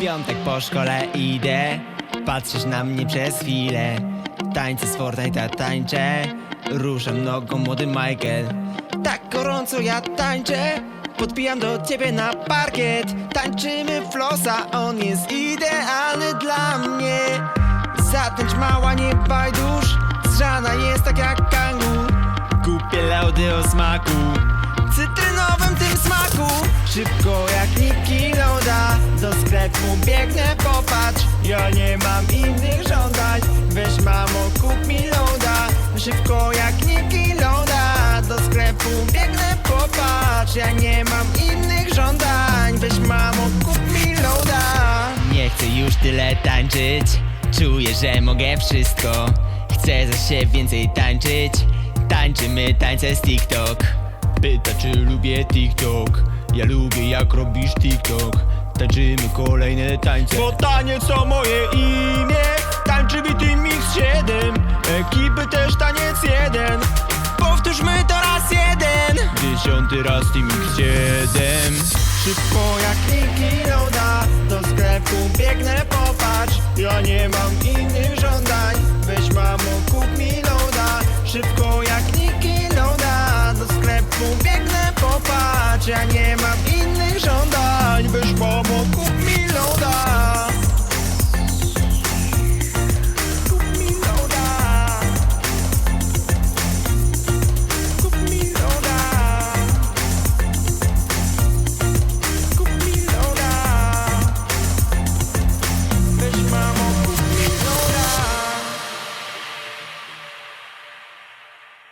piątek po szkole idę. Patrzysz na mnie przez chwilę. Tańce z Fortnite'a tańczę. Ruszam nogą młody Michael. Tak gorąco ja tańczę. Podbijam do ciebie na parkiet. Tańczymy flosa, on jest idealny dla mnie. Zatańcz mała, nie bajdusz Zrzana jest tak jak kangur. Kupię laudy o smaku Do sklepu biegnę, popatrz. Ja nie mam innych żądań. Weź mamo, kup mi loda. Szybko jak Niki Loda. Do sklepu biegnę, popatrz. Ja nie mam innych żądań. Weź mamo, kup mi loda. Nie chcę już tyle tańczyć. Czuję, że mogę wszystko. Chcę za się więcej tańczyć. Tańczymy tańce z TikTok. Pyta czy lubię TikTok? Ja lubię jak robisz TikTok Tańczymy kolejne tańce. Bo taniec to moje imię. Tańczy Wity Mix 7 Ekipy też taniec jeden. Powtórzmy to raz jeden. Dziesiąty raz Team Mix 7 Szybko jak Niki Loda Do sklepu biegnę popatrz Ja nie mam innych żądań. Weź mamo kup mi loda Szybko jak Niki Loda Do sklepu biegnę popatrz Ja nie mam